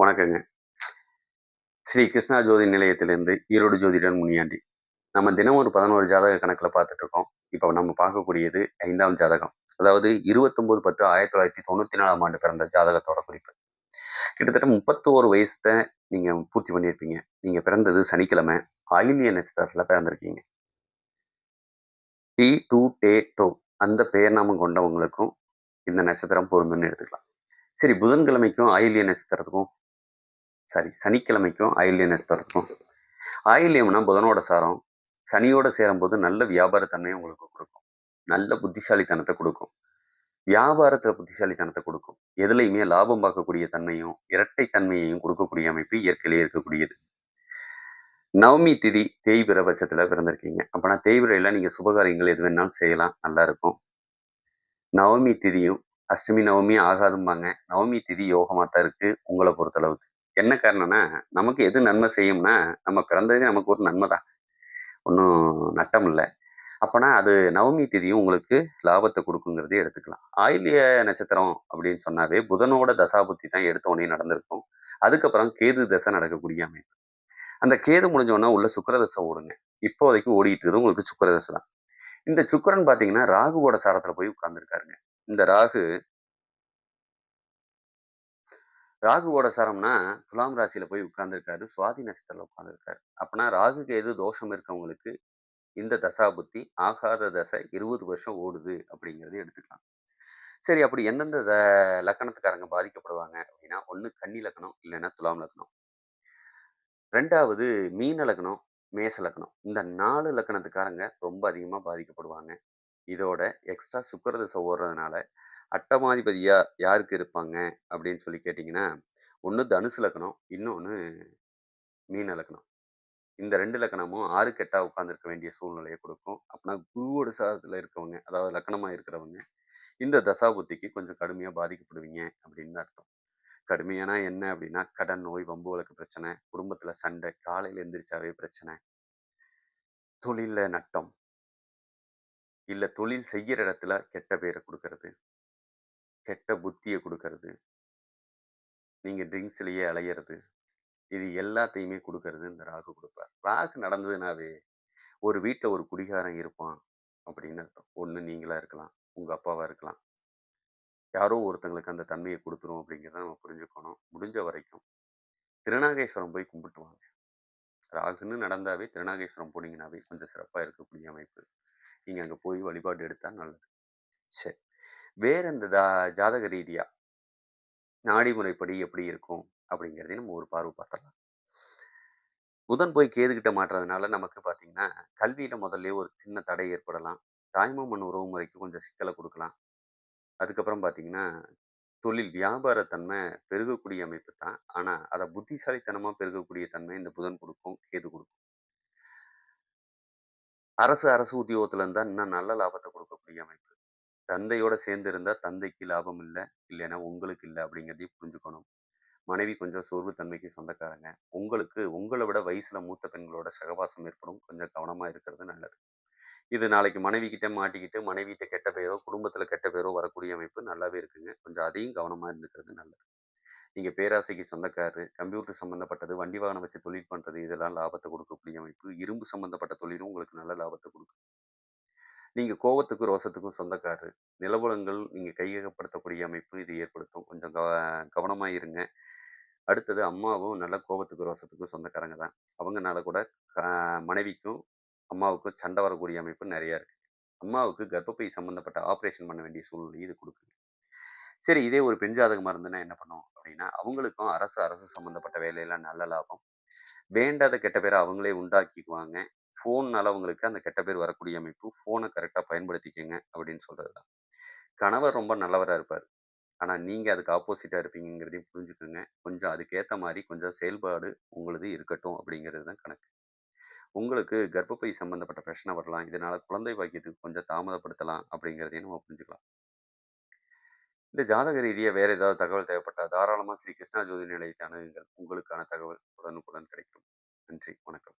வணக்கங்க. ஸ்ரீ கிருஷ்ணா ஜோதி நிலையத்திலிருந்து ஈரோடு ஜோதிடன் முனியாண்டி. நம்ம தினம் ஒரு பதினோரு ஜாதக கணக்கில் பார்த்துட்டு இருக்கோம் இப்போ நம்ம பார்க்கக்கூடியது ஐந்தாம் ஜாதகம். அதாவது இருபத்தொம்போது பத்து ஆயிரத்தி தொள்ளாயிரத்தி தொண்ணூற்றி நாலாம் ஆண்டு பிறந்த ஜாதகத்தோட குறிப்பு. கிட்டத்தட்ட முப்பத்தோரு வயசத்தை நீங்கள் பூர்த்தி பண்ணியிருப்பீங்க. நீங்கள் பிறந்தது சனிக்கிழமை ஆயிலிய நட்சத்திரத்தில் பிறந்திருக்கீங்க. டி டூ டே டோ அந்த பெயர் நாமம் கொண்டவங்களுக்கும் இந்த நட்சத்திரம் பொருந்துன்னு எடுத்துக்கலாம். சரி புதன்கிழமைக்கும் ஆயிலிய நட்சத்திரத்துக்கும் சாரி சனிக்கிழமைக்கும் ஆயில்ய நட்சத்திரத்துக்கும் ஆயில்யம்னா புதனோட சாரம். சனியோட சேரும்போது நல்ல வியாபாரத்தன்மையை உங்களுக்கு கொடுக்கும். நல்ல புத்திசாலித்தனத்தை கொடுக்கும். வியாபாரத்தில் புத்திசாலித்தனத்தை கொடுக்கும். எதுலையுமே லாபம் பார்க்கக்கூடிய தன்மையும் இரட்டைத்தன்மையையும் கொடுக்கக்கூடிய அமைப்பு இயற்கையிலே இருக்கக்கூடியது. நவமி திதி தேய்பிற பட்சத்தில் பிறந்திருக்கீங்க. அப்போனா தேய்பிரையில் நீங்கள் சுபகாரியங்கள் எது வேணாலும் செய்யலாம். நல்லா இருக்கும். நவமி திதியும் அஷ்டமி நவமி ஆகாதும்பாங்க. நவமி திதி யோகமாக தான் இருக்குது உங்களை பொறுத்தளவுக்கு. என்ன காரணம்னா நமக்கு எது நன்மை செய்யும்னா நம்ம பிறந்ததே நமக்கு ஒரு நன்மை தான் ஒன்றும் நட்டம் இல்லை. அப்போனா அது நவமி திதியும் உங்களுக்கு லாபத்தை கொடுக்குங்கிறதே எடுத்துக்கலாம். ஆயிலிய நட்சத்திரம் அப்படின்னு சொன்னாவே புதனோட தசாபுத்தி தான் எடுத்த உடனே நடந்திருக்கும். அதுக்கப்புறம் கேது தசை நடக்கக்கூடிய அமைப்பு. அந்த கேது முடிஞ்சோடனே உள்ள சுக்கரதசை ஓடுங்க. இப்போதைக்கு ஓடிட்டு இருக்குது உங்களுக்கு சுக்கரதசை தான். இந்த சுக்கரன் பார்த்தீங்கன்னா ராகுவோட சாரத்தில் போய் உட்கார்ந்துருக்காருங்க. இந்த ராகு ராகுவோட சரம்னா துலாம் ராசியில் போய் உட்கார்ந்துருக்காரு சுவாதி நட்சத்திரத்தில் உட்கார்ந்துருக்காரு. அப்பனா ராகுக்கு எது தோஷம் இருக்கவங்களுக்கு இந்த தசா புத்தி ஆகாத தசை இருபது வருஷம் ஓடுது அப்படிங்கிறது எடுத்துக்கலாம். சரி அப்படி எந்தெந்த த லக்கணத்துக்காரங்க பாதிக்கப்படுவாங்க அப்படின்னா ஒன்று கன்னி லக்கணம் இல்லைன்னா துலாம் லக்கணம். ரெண்டாவது மீன லக்கணம் மேச லக்கணம். இந்த நாலு லக்கணத்துக்காரங்க ரொம்ப அதிகமாக பாதிக்கப்படுவாங்க. இதோட எக்ஸ்ட்ரா சுக்கரதசை ஓடுறதுனால அட்டமாதிபதியாக யாருக்கு இருப்பாங்க அப்படின்னு சொல்லி கேட்டிங்கன்னா ஒன்று தனுசு லக்கணம் இன்னொன்று மீன லக்கணம். இந்த ரெண்டு லக்கணமும் ஆறு கெட்டா உட்காந்துருக்க வேண்டிய சூழ்நிலையை கொடுக்கும். அப்படின்னா குருவோட சாதத்தில் இருக்கவங்க அதாவது லக்கணமாக இருக்கிறவங்க இந்த தசாபுத்திக்கு கொஞ்சம் கடுமையாக பாதிக்கப்படுவீங்க அப்படின்னு அர்த்தம். கடுமையானா என்ன அப்படின்னா கடன் நோய் வம்பு வழக்கு பிரச்சனை குடும்பத்தில் சண்டை காலையில் எந்திரிச்சாவே பிரச்சனை தொழிலில் நட்டம் இல்லை தொழில் செய்கிற இடத்துல கெட்ட பேரை கொடுக்கறது. கெட்ட புத்தியை கொடுக்கறது. நீங்கள் ட்ரிங்க்ஸ்லேயே அலையிறது. இது எல்லாத்தையுமே கொடுக்கறது இந்த ராகு கொடுப்பார். ராகு நடந்ததுனாவே ஒரு வீட்டில் ஒரு குடிகாரன் இருப்பான் அப்படின்னு அர்த்தம். ஒன்று நீங்களாக இருக்கலாம் உங்கள் அப்பாவாக இருக்கலாம். யாரோ ஒருத்தங்களுக்கு அந்த தன்மையை கொடுத்துரும் அப்படிங்கிறத நம்ம புரிஞ்சுக்கணும். முடிஞ்ச வரைக்கும் திருநாகேஸ்வரம் போய் கும்பிட்டு வாங்க ராகுன்னு நடந்தாவே திருநாகேஸ்வரம் போனீங்கன்னாவே கொஞ்சம் சிறப்பாக இருக்கக்கூடிய அமைப்பு. நீங்கள் அங்கே போய் வழிபாடு எடுத்தால் நல்லது. சரி. வேற இந்த தா ஜாதக ரீதியாக நாடி முறைப்படி எப்படி இருக்கும்? அப்படிங்கிறதையும் நம்ம ஒரு பார்வை பார்த்தலாம் புதன் போய் கேதுகிட்ட மாட்டுறதுனால நமக்கு பார்த்தீங்கன்னா கல்வியில் முதல்ல ஒரு சின்ன தடை ஏற்படலாம். தாய்மாமன் உறவு முறைக்கு கொஞ்சம் சிக்கலை கொடுக்கலாம். அதுக்கப்புறம் பார்த்திங்கன்னா தொழில் வியாபாரத்தன்மை பெருகக்கூடிய அமைப்பு தான். ஆனால் அதை புத்திசாலித்தனமாக பெருகக்கூடிய தன்மை இந்த புதன் கொடுக்கும் கேது கொடுக்கும். அரசு அரசு உத்தியோகத்தில் இருந்தால் இன்னும் நல்ல லாபத்தை கொடுக்கக்கூடிய அமைப்பு. தந்தையோட சேர்ந்து இருந்தால் தந்தைக்கு லாபம் இல்லை இல்லைன்னா உங்களுக்கு இல்லை அப்படிங்கிறதையும் புரிஞ்சுக்கணும். மனைவி கொஞ்சம் சோர்வு தன்மைக்கு சொந்தக்காரங்க. உங்களுக்கு உங்களை விட வயசில் மூத்த பெண்களோட சகவாசம் ஏற்படும். கொஞ்சம் கவனமாக இருக்கிறது நல்லது. இது நாளைக்கு மனைவி கிட்ட மாட்டிக்கிட்டு மனைவிட்ட கெட்ட பேரோ குடும்பத்தில் கெட்ட பேரோ வரக்கூடிய அமைப்பு நல்லாவே இருக்குங்க. கொஞ்சம் அதையும் கவனமாக இருந்துக்கிறது நல்லது. நீங்கள் பேராசைக்கு சொந்தக்காரு கம்ப்யூட்டர் சம்மந்தப்பட்டது வண்டி வாகனம் வச்சு தொழில் பண்ணுறது இதெல்லாம் லாபத்தை கொடுக்கக்கூடிய அமைப்பு இரும்பு சம்மந்தப்பட்ட தொழிலும் உங்களுக்கு நல்ல லாபத்தை கொடுக்கும். நீங்கள் கோவத்துக்கும் ரோசத்துக்கும் சொந்தக்காரரு. நிலவலங்கள் நீங்கள் கையகப்படுத்தக்கூடிய அமைப்பு இது ஏற்படுத்தும். கொஞ்சம் கவ கவனமாக இருங்க. அடுத்தது அம்மாவும் நல்ல கோபத்துக்கு ரோசத்துக்கும் சொந்தக்காரங்க தான். அவங்கனால கூட மனைவிக்கும் அம்மாவுக்கும் சண்டை வரக்கூடிய அமைப்பு நிறையா இருக்குது அம்மாவுக்கு கர்ப்பப்பை சம்மந்தப்பட்ட ஆப்ரேஷன் பண்ண வேண்டிய சூழ்நிலை இது கொடுக்குது. சரி இதே ஒரு பெண் ஜாதகமாக இருந்ததுன்னா என்ன பண்ணும் அப்படின்னா அவங்களுக்கும் அரசு அரசு சம்மந்தப்பட்ட வேலையெல்லாம் நல்ல லாபம். வேண்டாத கெட்ட பேரை அவங்களே உண்டாக்கிக்குவாங்க. ஃபோன்னால் அவங்களுக்கு அந்த கெட்ட பேர் வரக்கூடிய அமைப்பு ஃபோனை கரெக்டாக பயன்படுத்திக்கங்க அப்படின்னு சொல்கிறது தான். கணவர் ரொம்ப நல்லவராக இருப்பார். ஆனால் நீங்கள் அதுக்கு ஆப்போசிட்டாக இருப்பீங்கிறதையும் புரிஞ்சுக்கோங்க. கொஞ்சம் அதுக்கேற்ற மாதிரி கொஞ்சம் செயல்பாடு உங்களது இருக்கட்டும் அப்படிங்கிறது தான் கணக்கு. உங்களுக்கு கர்ப்பப்பை சம்மந்தப்பட்ட பிரச்சனை வரலாம். இதனால் குழந்தை பாக்கியத்துக்கு கொஞ்சம் தாமதப்படுத்தலாம் அப்படிங்கிறதையும் நம்ம புரிஞ்சுக்கலாம். இந்த ஜாதக ரீதியாக வேறு ஏதாவது தகவல் தேவைப்பட்டால் தாராளமாக ஸ்ரீ கிருஷ்ணா ஜோதி நிலையத்தை அணுகுங்கள். உங்களுக்கான தகவல் உடனுக்குடன் கிடைக்கும். நன்றி. வணக்கம்.